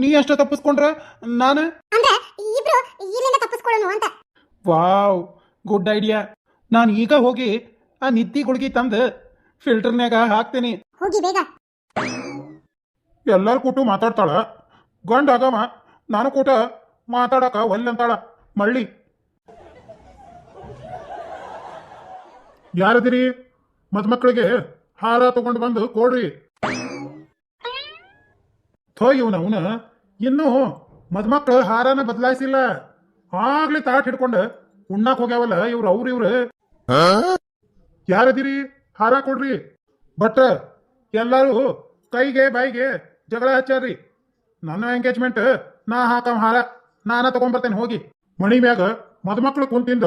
ನೀ ಅಷ್ಟ ತಪ್ಪಿಸ್ಕೊಂಡ್ರೆ ನಾನು? ಅಂದ್ರೆ ಇಬ್ರು ಇಲ್ಲಿಂದ ತಪ್ಪಿಸ್ಕೊಳ್ಳೋಣ ಅಂತ. Wow good idea. ನಾನು ಈಗ ಹೋಗಿ ಆ ನಿತ್ತಿ ಗುಳಿಗೆ ತಂದು ಫಿಲ್ಟರ್ನ್ಯಾಗ ಹಾಕ್ತೀನಿ. ಹೋಗಿ ಬೇಗ. ಎಲ್ಲಾರು ಕೂಟು ಮಾತಾಡ್ತಾಳ. ಗಂಡ ಆಗವ ನಾನು ಕೂಟ ಮಾತಾಡಕ ಒಲ್ಲಂತಾಳ ಮಳ್ಳಿ. ಯಾರದಿರಿ? ಮದ್ಮಕ್ಳಿಗೆ ಹಾರ ತಗೊಂಡು ಬಂದು ಕೊಡ್ರಿ. ಥೋ ಇವನ ಅವನ ಇನ್ನೂ ಮದ್ಮಕ್ಳು ಹಾರನ ಬದಲಾಯಿಸಿಲ್ಲ. ಆಗ್ಲೇ ತಾಟ್ ಹಿಡ್ಕೊಂಡು ಉಣ್ಣಾಕ್ ಹೋಗ್ಯಾವಲ್ಲ ಇವ್ರು, ಅವ್ರು ಇವ್ರು. ಯಾರದಿರಿ? ಹಾರ ಕೊಡ್ರಿ. ಭಟ್ರ, ಎಲ್ಲಾರು ಕೈಗೆ ಬಾಯಿಗೆ ಜಗಳ ಹಚ್ಚಾರ್ರಿ. ನನ್ನ ಎಂಗೇಜ್ಮೆಂಟ್ ನಾ ಹಾಕವ ಹಾರ, ನಾನ ತಗೊಂಬರ್ತೇನೆ, ಹೋಗಿ. ಮಣಿ ಮ್ಯಾಗ ಮದ್ಮಕ್ಳು ಕುಂತಿಂದ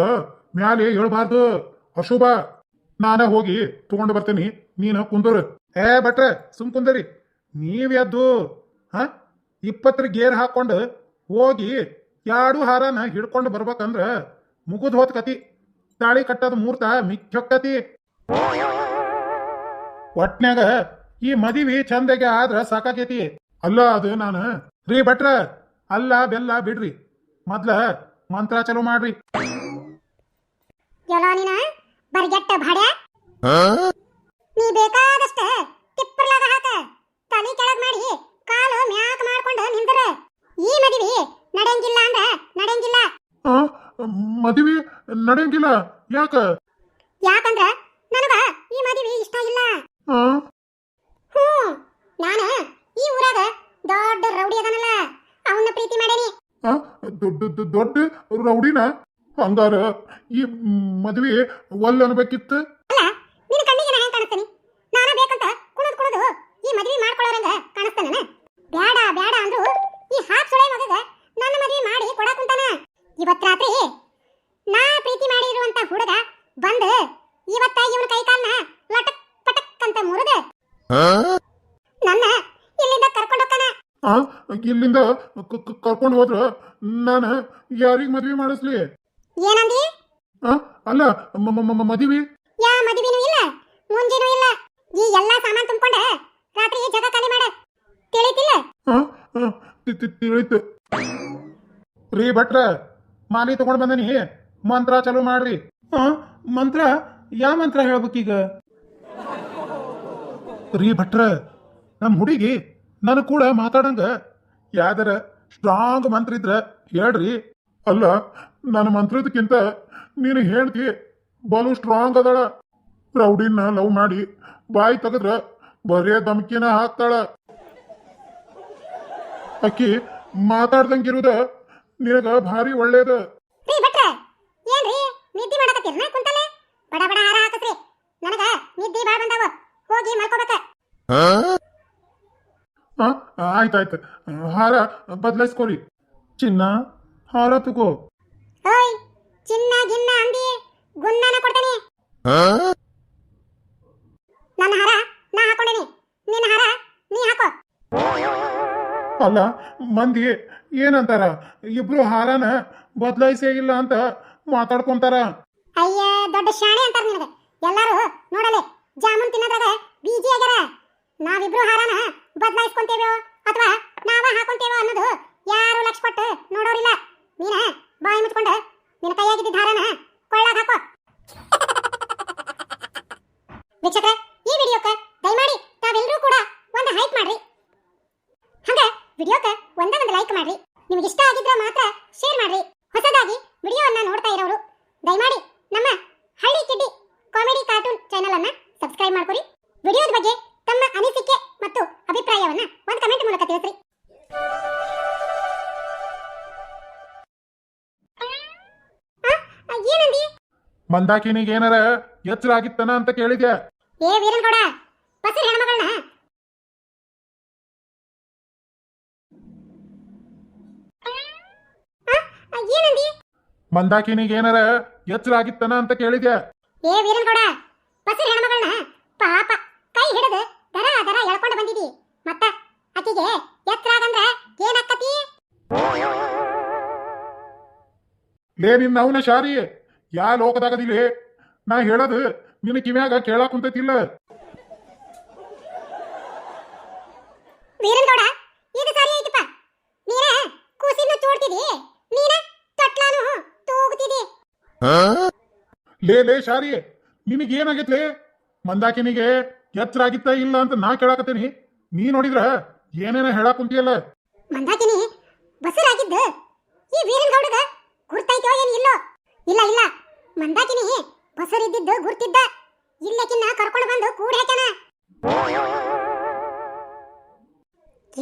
ಮ್ಯಾಲೆ ಹೇಳ್ಬಾರ್ದು ಅಶುಭ, ನಾನ ಹೋಗಿ ತಗೊಂಡು ಬರ್ತೇನಿ, ನೀನು ಕುಂದೂರು. ಏ ಭಟ್ರ, ಸುಮ್ ಕುಂದರಿ. ನೀವ್ ಎದ್ದು, ಹ? ಇಪ್ಪತ್ತರ ಗೇರ್ ಹಾಕೊಂಡು ಹೋಗಿ ಎರಡು ಹಾರನ ಹಿಡ್ಕೊಂಡು ಬರ್ಬೇಕಂದ್ರ ಮುಗಿದ್ ಹೋದ್ ಕತಿ. ತಾಳಿ ಕಟ್ಟದ ಮೂರ್ತ ಮಿಕ್ಕತಿ ಒಟ್ನ್ಯಾಗ ಈ ಮದಿವಿ ಚಂದಗೆ ಆದ್ರ ಸಾಕಾಕೈತಿ. ಅಲ್ಲ ಅದು ನಾನು. ರೀ ಭಟ್ರ ಅಲ್ಲ ಬೆಲ್ಲ ಬಿಡ್ರಿ. ಮೊದ್ಲ ಮಂತ್ರ ಚಲೋ ಮಾಡ್ರಿ. ನೀ ಬೇಕಾದಷ್ಟ ತಿಪ್ಪರ್ಲಾಗ ಹಾಕ ತಲೆ ಕೆಳಗ್ ಮಾಡಿ ಕಾಲು ಮ್ಯಾಕ್ ಮಾಡ್ಕೊಂಡು ನಿಂದ್ರ ಈ ಮದುವೆ ನಡೆಯಂಗಿಲ್ಲ ಅಂದ್ರ ನಡೆಯಂಗಿಲ್ಲ ಆ, ಮದಿವಿ ನಡೆಯಂಗಿಲ್ಲ. ಯಾಕ? ಯಾಕಂದ್ರ ನನಗ ಈ ಮದುವೆ ಇಷ್ಟ ಇಲ್ಲ. ಹ್ಮ್ ಹ್ಮ್ ನಾನ ಈ ಊರಾಗ ದೊಡ್ಡ ರೌಡಿ ಅದನಲ್ಲ ಅವನ್ನ ಪ್ರೀತಿ ಮಾಡೇನಿ. ಆ, ದೊಡ್ಡ ದೊಡ್ಡ- ದೊಡ್ಡ ರೌಡಿನ? ಹಂಗಾರ ಈ ಮದ್ವಿ ಒಲ್ ಅನ್ಬೇಕಿತ್ತು? ಅಲ್ಲ ನಿನ್ನ ಕಣ್ಣಿಗೆ ನಾ ಹೆಂಗ್ ಕಾಣಿಸ್ತೀನಿ? ನಾನು ಬೇಕಂತ ಕುಣದ್ ಕುಣದು ಈ ಮದ್ವಿ ಮಾಡ್ಕೊಳ್ಳೋರಂಗ ಕಾಣಿಸ್ತಾನ ಬ್ಯಾಡ ಬ್ಯಾಡ ಅಂದ್ರು ಈ ಹಾಪ್ ಸುಳೆ ಮಗಗ ನನ್ನ ಮದ್ವಿ ಮಾಡಿ ಕೊಡಾಕ್ ಕುಂತಾನ. ಇವತ್ ರಾತ್ರಿ ನಾ ಪ್ರೀತಿ ಮಾಡಿರುವಂತ ಹುಡುಗ ಬಂದ್ ಇವತ್ತ ಇವನ ಕೈ ಕಾಲ್ನ ಲಟಕ್ ಪಟಕ್ ಅಂತ ಮುರಿದ ನನ್ನ ಇಲ್ಲಿಂದ ಕರ್ಕೊಂಡು ಹೋಗ್ತಾನ. ಆ? ಇಲ್ಲಿಂದ ಕರ್ಕೊಂಡು ಹೋದ್ರ ನಾನು ಯಾರಿಗ ಮದ್ವಿ ಮಾಡಿಸ್ಲಿ? ಏನಂದಿ? ಆ, ಅಲ್ಲ ಮದ್ವಿ? ಯಾ ಮದುವೆನೂ ಇಲ್ಲ ಮುಂಜೆನೂ ಇಲ್ಲ. ಈ ಎಲ್ಲಾ ಸಾಮಾನ್ ತುಂಬಿಕೊಂಡ ರಾತ್ರಿ ಜಗ ಖಾಲಿ ಮಾಡ. ತಿಳಿತಿಲ್ಲ? ತಿಳಿತು. ರೀ ಭಟ್ರ ಮಾಲಿ ತಗೊಂಡ್ ಬಂದನಿ. ಮಂತ್ರ ಚಲೋ ಮಾಡ್ರಿ. ಮಂತ್ರ? ಯಾವ ಮಂತ್ರ ಹೇಳ್ಬೇಕೀಗ? ರೀ ಭಟ್ರ ನಮ್ಮ ಹುಡುಗಿ ನನಗೆ ಕೂಡ ಮಾತಾಡಂಗ. ಯಾವ್ದಾರ ಸ್ಟ್ರಾಂಗ್ ಮಂತ್ರ ಇದ್ರ ಹೇಳ್ರಿ. ಅಲ್ಲ ನನ್ನ ಮಂತ್ರದಕ್ಕಿಂತ ನೀನು ಹೇಳ್ತಿ, ಬಲು ಸ್ಟ್ರಾಂಗ್ ಅದಳ. ರೌಡಿನ ಲವ್ ಮಾಡಿ ಬಾಯಿ ತೆಗದ್ರ ಬರೇ ಧಮಕಿನ ಹಾಕ್ತಾಳ. ಅಕ್ಕಿ ಮಾತಾಡ್ದಂಗಿರುದ ನಿನಗ ಭಾರಿ ಒಳ್ಳೇದ. ರೀ ಭಟ್ರ ಏನ್ರಿ ನಿದ್ದೆ ಮಾಡಕತ್ತೀರ್ನ ಕುಂತಲೆ ಬಡ ಬಡ ಹಾರ ಹಾಕಸ್ರಿ. ನನಗ ನಿದ್ದೆ ಬಾಳ ಬಂದಾವ. ಹೋಗಿ ಮಲ್ಕೋಬೇಕ. ಆ, ಆಯ್ತಾಯ್ತು ಹಾರ ಬದಲಾಯಿಸ್ಕೋರಿ. ಚಿನ್ನ ಹಾರ ತಗೋ. ಓಯ್ ಚಿನ್ನ ಗಿನ್ನ ಅಂದಿ ಗುನ್ನನ ಕೊಡ್ತೇನೆ. ನನ್ನ ಹಾರ ನಾ ಹಾಕೊಂಡೇನಿ. ನಿನ್ನ ಹಾರ ನೀ ಹಾಕೋ. ಅಲ್ಲ ಮಂದಿ ಏನಂತಾರ? ಇಬ್ರು ಹಾರನ ಬದಲಾಯಿಸೇ ಇಲ್ಲ ಅಂತ ಮಾತಾಡ್ಕೊಂತಾರ. ಅಯ್ಯ, ದೊಡ್ಡ ಶಾಣೆ ಅಂತಾರ ನಿನಗೆ. ಎಲ್ಲಾರು ನೋಡಲೆ, ಜಾಮೂನ್ ತಿನ್ನೋದ್ರಾಗ ಬೀಜಿ ಆಗ್ಯಾರ. ನಾವಿಬ್ರು ಹಾರನ ಬದಲಾಯಿಸ್ಕೊಂತೇವೋ ಅಥವಾ ನಾವ ಹಾಕೊಂತೇವೋ ಅನ್ನೋದು ಯಾರು ಲಕ್ಷ ಕೊಟ್ಟು ನೋಡೋರಿಲ್ಲ. ನೀನ ಬಾಯಿ ಮುಚ್ಕೊಂಡು ನಿನ್ನ ಕೈಯಾಗಿದ್ದ ಹಾರನ ಕೊಳ್ಳಾಗ ಹಾಕೋ. ವೀಕ್ಷಕರೇ, ಈ ವಿಡಿಯೋಕ್ಕೆ ದಯಮಾಡಿ ತಾವೆಲ್ಲರೂ ಕೂಡ ಒಂದು ಹೈಪ್ ಮಾಡ್ರಿ. ಹಂಗ ವಿಡಿಯೋಕ್ಕೆ ಒಂದೇ ಒಂದು ಲೈಕ್ ಮಾಡ್ರಿ ನಿಮಗೆ ಇಷ್ಟ ಆಗಿದ್ರೆ ಮಾತ್ರ ಶೇರ್ ಮಾಡ್ರಿ. ಹೊಸದಾಗಿ ವಿಡಿಯೋವನ್ನ ನೋಡ್ತಾ ಇರೋರು ದಯಮಾಡಿ ನಮ್ಮ ಹಳ್ಳಿ ಕಿಡ್ಡಿ ಕಾಮಿಡಿ ಕಾರ್ಟೂನ್ ಚಾನೆಲ್ ಅನ್ನ ಸಬ್ಸ್ಕ್ರೈಬ್ ಮಾಡ್ಕೊರಿ. ವಿಡಿಯೋದ ಬಗ್ಗೆ ತಮ್ಮ ಅನಿಸಿಕೆ ಮತ್ತು ಅಭಿಪ್ರಾಯವನ್ನ ಒಂದು ಕಮೆಂಟ್ ಮೂಲಕ ತಿಳಿಸ್ರಿ. ಏನಂದಿ ಮಂದಾಕಿನಿಗೆ ಏನಾರ ಎಚ್ಚರ ಆಗಿತ್ತನ ಅಂತ ಕೇಳಿದ್ಯಾ? ಏ ವೀರನ್ಗೌಡ ಬಸರಿ ಹೆಣ್ಮಗಳನ್ನ ಏನಂದಿ ಮಂದಾಕಿನಿಗೆ ಏನಾರ ಎಚ್ಚರ ಆಗಿತ್ತನ ಅಂತ ಕೇಳಿದ್ಯಾ? ಏ ವೀರನ್ಗೌಡ ಬಸರಿ ಹೆಣ್ಮಗಳನ್ನ ಪಾಪ ಕೈ ಹಿಡಿದು ದರ ದರ ಎಳ್ಕೊಂಡು ಬಂದಿದಿ. ಮತ್ತ ಆಕಿಗೆ ಎತ್ತರ ಆಗಂದ್ರ ಏನಾಕ್ಕತಿ? ಲೇ ನಿನ್ನ ಅವನ ಶಾರಿ ಯಾ ಲೋಕದಾಗದಿಲೆ ನಾ ಹೇಳೋದು ನಿನ್ನ ಕಿವ್ಯಾಗ ಕೇಳಾಕ್ ಕುಂತೈತಿಲ್ಲ. ವೀರನ್ಗೌಡ ಇದು ಸರಿ ಐತಪ್ಪ. ಕೂಸಿನ ಚೋಡ್ತಿದಿ ನೀನ ತೊಟ್ಲಾನು ತೂಗುತ್ತಿದೆ ಲೇ ಲೇ ಶಾರಿ ನಿನಗೆ ಏನಾಗೈತ್ಲೆ ಮಂದಾಕಿನಿಗೆ ಎಚ್ಚರ ಆಗಿತ್ತ ಇಲ್ಲ ಅಂತ ನಾ ಕೇಳಾಕತ್ತೀನಿ. ನೀ ನೋಡಿದ್ರ ಏನೇನ ಹೇಳಾಕ್ ಕುಂತಿಯಲ್ಲ? ಮಂದಾಕಿನಿ ಬಸರಾಗಿದ್ದು. ಈ ವೀರನ್ ಗೌಡಗ ಗುರ್ತೈತೋ ಏನ್ ಇಲ್ಲೋ? ಇಲ್ಲ ಇಲ್ಲ. ಮಂದಾಕಿನಿ ಬಸರಿದ್ದಿದ್ದು ಗುರ್ತಿದ್ದ. ಇಲ್ಲಕಿನ್ನ ಕರ್ಕೊಂಡು ಬಂದು ಕೂಡ ಹಾಕ್ಯಾನ.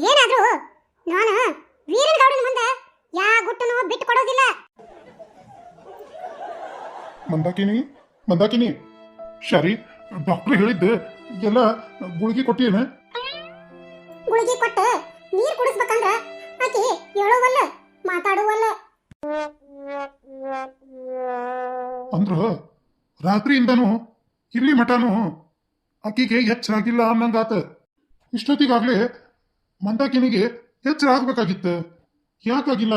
ಏನಾದ್ರೂ ನಾನು ವೀರನ್ ಗೌಡನ ಕೊಡೋದಿಲ್ಲ ಮಂದಾಕಿನಿ ಮಂದಾಕಿನಿ. ಶಾರಿ ಡಾಕ್ಟರ್ ಹೇಳಿದ್ದು ಎಲ್ಲ ಗುಳಿಗೆ ಕೊಟ್ಟಿಯೇನ. ಗುಳಿಗೆ ಕೊಟ್ಟು ನೀರ್ ಕುಡಿಸ್ಬೇಕಂದ್ರ ಆಕಿ ಹೇಳುವಲ್ಲ ಮಾತಾಡುವಲ್ಲ. ಅಂದ್ರ ರಾತ್ರಿಯಿಂದನೂ ಇಲ್ಲಿ ಮಠನು ಆಕಿಗೆ ಹೆಚ್ಚಾಗಿಲ್ಲ ಅನ್ನಂಗಾತ. ಇಷ್ಟೊತ್ತಿಗಾಗ್ಲೇ ಮಂದಾಕಿನಿಗೆ ಹೆಚ್ಚಾಗಬೇಕಾಗಿತ್ತು ಯಾಕಾಗಿಲ್ಲ?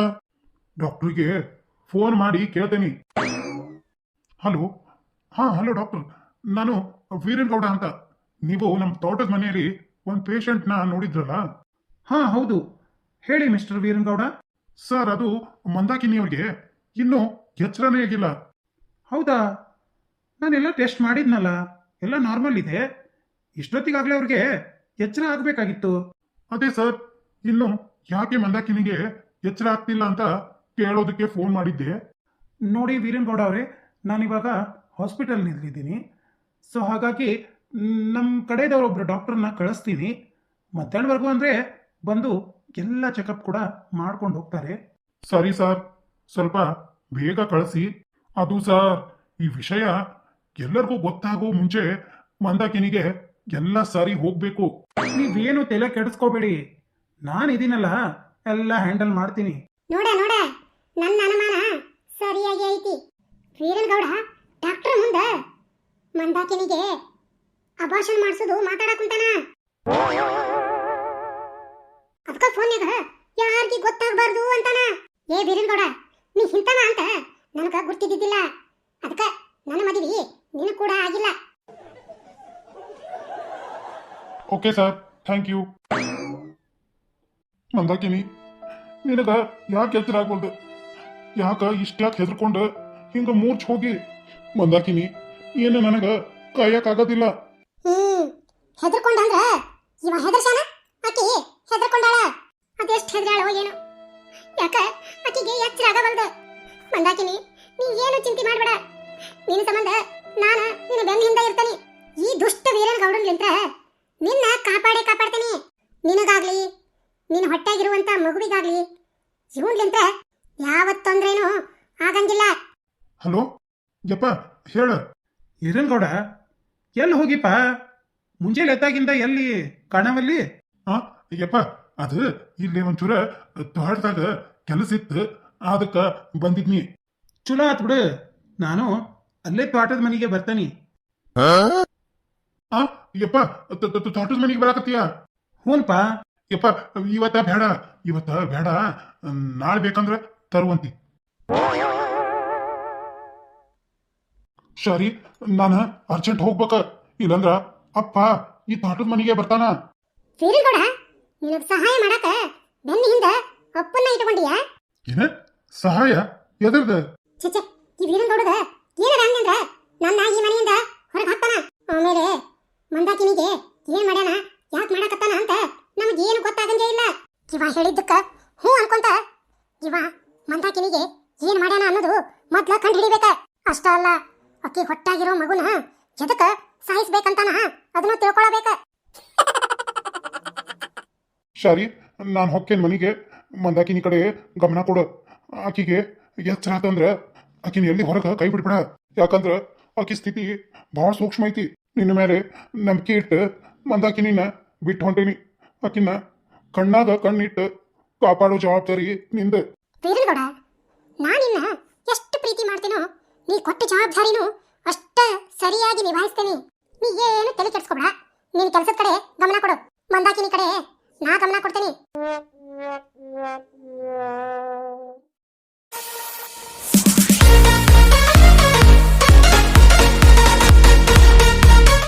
ಡಾಕ್ಟ್ರಿಗೆ ಫೋನ್ ಮಾಡಿ ಕೇಳ್ತೇನೆ. ಹಲೋ? ಹಾ ಹಲೋ ಡಾಕ್ಟರ್. ನಾನು ವೀರನ್ ಗೌಡ ಅಂತ. ನೀವು ನಮ್ಮ ತೋಟದ ಮನೆಯಲ್ಲಿ ಒಂದು ಪೇಷಂಟ್ನ ನೋಡಿದ್ರಲ್ಲ? ಹಾ ಹೌದು. ಹೇಳಿ ಮಿಸ್ಟರ್ ವೀರನ್ ಗೌಡ ಸರ್ ಅದು ಮಂದಾಕಿನಿಯವ್ರಿಗೆ. ಇನ್ನೂ ಎಚ್ಚರನೇ ಆಗಿಲ್ಲ. ಹೌದಾ? ನಾನೆಲ್ಲ ಟೆಸ್ಟ್ ಮಾಡಿದ್ನಲ್ಲ. ಎಲ್ಲ ನಾರ್ಮಲ್ ಇದೆ. ಇಷ್ಟೊತ್ತಿಗಾಗಲೇ ಅವ್ರಿಗೆ ಎಚ್ಚರ ಆಗಬೇಕಾಗಿತ್ತು. ಅದೇ ಸರ್. ಇನ್ನು ಯಾಕೆ ಮಂದಾಕಿನಿಗೆ ಎಚ್ಚರ ಆಗ್ತಿಲ್ಲ ಅಂತ ಕೇಳೋದಕ್ಕೆ ಫೋನ್ ಮಾಡಿದ್ದೆ. ನೋಡಿ ವೀರೇನ್ ಗೌಡ ಅವರೇ ನಾನಿವಾಗ ಹಾಸ್ಪಿಟಲ್ನಲ್ಲಿದ್ದೀನಿ ಸೊ ಹಾಗಾಗಿ ನಮ್ಮ ಕಡೆದವರೊಬ್ಬರು ಡಾಕ್ಟರ್ನ ಕಳಿಸ್ತೀನಿ. ಮಧ್ಯಾಹ್ನವರೆಗೂ ಅಂದರೆ ಬಂದು ಎಲ್ಲ ಚೆಕಪ್ ಕೂಡ ಮಾಡ್ಕೊಂಡು ಹೋಗ್ತಾರೆ. ಸರಿ ಸರ್ ಸ್ವಲ್ಪ ಬೇಗ ಕಳಿಸಿ. ಅದು ಸರ್ ಈ ವಿಷಯ ಎಲ್ಲರಿಗೂ ಗೊತ್ತಾಗೋ ಮುಂಚೆ ಮಂದಾಕಿನಿಗೆ ಎಲ್ಲ ಸರಿ ಹೋಗ್ಬೇಕು. ನೀವೇನು ತಲೆ ಕೆಡಿಸ್ಕೋಬೇಡಿ. ನಾನಿದ್ದೀನಲ್ಲ ಎಲ್ಲ ಹ್ಯಾಂಡಲ್ ಮಾಡ್ತೀನಿ. ನೋಡ ನೋಡ. ನನ್ನ ಅನುಮಾನ ಸರಿಯಾಗಿ ಐತಿ. ವೀರನಗೌಡ ಡಾಕ್ಟರ್ ಮುಂದ ಮಂದಾಕಿನಿಗೆ ಅಭಾಷಣ ಮಾಡಿಸೋದು ಮಾತಾಡಕ್ ಕುಂತಾನ. ಅದಕ್ಕ ಫೋನ್ಯಾಗ ಯಾರಿಗೆ ಗೊತ್ತಾಗಬಾರ್ದು ಅಂತಾನ. ಏ ವೀರನಗೌಡ ನೀ ಹಿಂತನ ಅಂತ ನನಗ ಗುರ್ತಿದ್ದಿದ್ದಿಲ್ಲ. ಅದಕ್ಕ ನನ್ನ ಮದುವೆ ನೀನು ಕೂಡ ಆಗಿಲ್ಲ. Okay sir thank you Mandakini, ನಿನಗ ಯಾಕೆ ಎಚ್ಚರ ಆಗ್ಬಲ್ದು ಯಾಕ ಇಷ್ಟ್ಯಾಕೆ ಹೆದರ್ಕೊಂಡ? ಹಿಂಗ ಮೂರ್ಛ್ ಹೋಗಿ. ಮಂದಾಕಿನಿ, ಏನು ನನಗ ಕಾಯಕ್ಕಾಗೋದಿಲ್ಲ ಹ್ಮ್, ಹೆದರ್ಕೊಂಡಂದ್ರ ಇವ ಹೆದರ್ಸಾನ ಆಕಿ ಹೆದರ್ಕೊಂಡಾಳ? ಅದೆಷ್ಟು ಹೆದರಾಳೋ ಏನು. ಯಾಕ ಆಕಿಗೆ ಎಚ್ಚರ ಆಗಬಲ್ದು ಮಂದಾಕಿನಿ, ನೀ ಏನು ಚಿಂತೆ ಮಾಡಬೇಡ. ನಿನ್ನ ಸಂಬಂಧ ನಾನು ನಿನ್ನ ಬೆನ್ನ ಹಿಂದೆ ಇರ್ತಾನೆ. ಈ ದುಷ್ಟ ವೀರನ್ ಗೌಡನ್ಲಿಂತ್ರ ನಿನ್ನ ಕಾಪಾಡೇ ಕಾಪಾಡ್ತೀನಿ. ನಿನಗಾಗ್ಲಿ ನಿನ್ನ ಹೊಟ್ಟೆಗಿರುವಂತ ಮಗುವಿಗಾಗ್ಲಿ ಇವನ್ಲಿಂತ್ರ ಯಾವತ್ ತೊಂದ್ರೇನು ಆಗಂಗಿಲ್ಲ. ಹಲೋ? ಯಪ್ಪ ಹೇಳ. ಹಿರೇನ್ಗೌಡ ಎಲ್ಲಿ ಹೋಗಿಪ್ಪ? ಮುಂಜಾನೆ ಎದ್ದಾಗಿಂದ ಎಲ್ಲಿ? ಕಾಣವಲ್ಲಿ? ಆ ಯಪ್ಪ ಅದು ಇಲ್ಲಿ ಒಂಚೂರ ತೋಟದಾಗ ಕೆಲಸ ಇತ್ತು. ಅದಕ್ಕ ಬಂದಿದ್ನಿ. ಚಲೋ ಆತ್ ಬಿಡು. ನಾನು ಅಲ್ಲೇ ತೋಟದ ಮನೆಗೆ ಬರ್ತಾನಿ. ಆ? ಯಪ್ಪ ತೋಟದ ಮನೆಗೆ ಬರಾಕತ್ತೀಯ? ಹ್ಞೂನ್ಪ ಯಪ್ಪ ಇವತ್ತ ಬೇಡ ಇವತ್ತ ಬೇಡ. ನಾಳೆ ಬೇಕಂದ್ರ ತರುವಂತಿ. ಸರಿ ನಾನು ಅರ್ಜೆಂಟ್ ಹೋಗ್ಬೇಕ? ಇಲ್ಲಂದ್ರ ಅಪ್ಪ ಈ ತಾಟದ ಮನೆಗೆ ಬರ್ತಾನ. ವೀರಗೌಡ ನಿನಗೆ ಸಹಾಯ ಮಾಡಕ ಬೆನ್ನ ಹಿಂದೆ ಅಪ್ಪನ್ನ ಇಟ್ಕೊಂಡಿಯಾ? ಏನ? ಸಹಾಯ? ಎದರ್ದ ಚಿಚ್ಚೆ ಈ ವೀರಗೌಡದ ಏನಾರ ಅಂದಂದ್ರ ನನ್ನ ಈ ಮನೆಯಿಂದ ಹೊರಗೆ ಹಾಕ್ತಾನ. ಆಮೇಲೆ ಮಂದಾಕಿನಿಗೆ ಏನ್ ಮಾಡ್ಯಾನ ಯಾಕೆ ಮಾಡಾಕತ್ತಾನ ಅಂತ ನಮಗೇನು ಗೊತ್ತಾಗಂಗೇ ಇಲ್ಲ. ಇವ ಹೇಳಿದ್ದಕ್ಕ ಹ್ಞೂ ಅನ್ಕೊಂತ ಇವ ಮಂದಾಕಿನಿಗೆ ಏನ್ ಮಾಡ್ಯಾನ ಅನ್ನೋದು ಮೊದ್ಲ ಕಂಡು ಹಿಡಿಬೇಕ. ಅಷ್ಟ ಅಲ್ಲ ಅಕ್ಕಿ ಹೊಟ್ಟಾಗಿರೋ ಮಗುನ ಎದಕ್ಕ ಸಾಯಿಸ್ಬೇಕಂತಾನ ಅದನ್ನು ತಿಳ್ಕೊಳಬೇಕ. ಸರಿ ನಾನು ಹೊಕ್ಕೇನ್ ಮನಿಗೆ ಮಂದಾಕಿನಿ ಕಡೆ ಗಮನ ಕೊಡು. ಆಕಿಗೆ ಎಚ್ಚರ ಆತಂದ್ರ ಆಕಿನ ಎಲ್ಲಿ ಹೊರಗೆ ಕೈ ಬಿಡ್ಬೇಡ. ಯಾಕಂದ್ರ ಆಕಿ ಸ್ಥಿತಿ ಬಹಳ ಸೂಕ್ಷ್ಮ ಐತಿ. ನಿನ್ನ ಮೇಲೆ ನಂಬಿಕೆ ಇಟ್ಟು ಮಂದಾಕಿನಿನ ಬಿಟ್ಟು ಹೊಂಟೀನಿ. ಆಕಿನ ಕಣ್ಣಾಗ ಕಣ್ಣಿಟ್ಟು ಕಾಪಾಡೋ ಜವಾಬ್ದಾರಿ ನಿಂದ. ವೀರಗೌಡ ನಾನಿನ್ನ ಎಷ್ಟು ಪ್ರೀತಿ ಮಾಡ್ತೀನೋ, ನೀ ಕೊಟ್ಟ ಜವಾಬ್ದಾರಿನೂ ಅಷ್ಟ ಸರಿಯಾಗಿ ನಿಭಾಯಿಸ್ತೇನೆ. ನೀ ಏನು ತಲೆ ಕೆಡಿಸ್ಕೊಬೇಡ. ನಿನ್ ಕೆಲಸದ ಕಡೆ ಗಮನ ಕೊಡು. ಮಂದಾಕಿನಿ ಕಡೆ ನಾ ಗಮನ ಕೊಡ್ತೇನೆ.